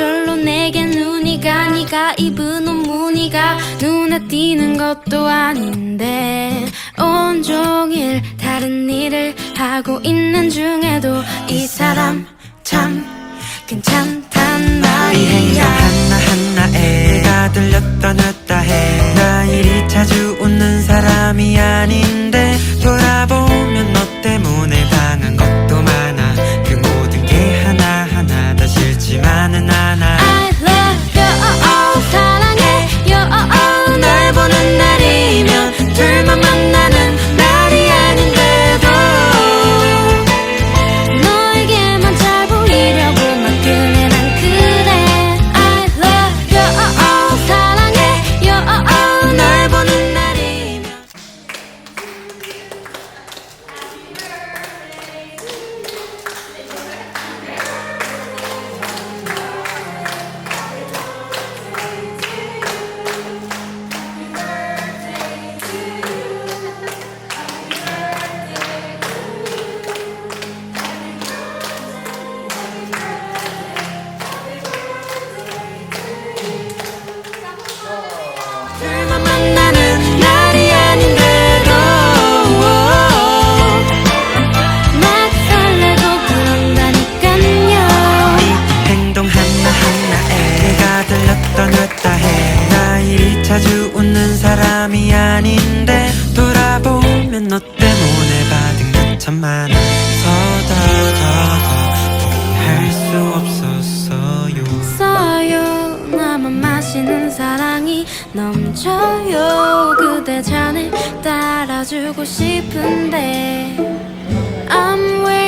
저절로 내게 눈이 가 네가 입은 옷 무늬가 눈에 띄는 것도 아닌데 온종일 다른 일을 하고 있는 중에도 이 사람 참 괜찮단 이 말이야 하나하나에 다 들렸다 너 때문에 받은 것참 많아서 더더더 포기할 수 없었어요. 써요. 나만 마시는 사랑이 넘쳐요. 그대 잔을 따라주고 싶은데 I'm you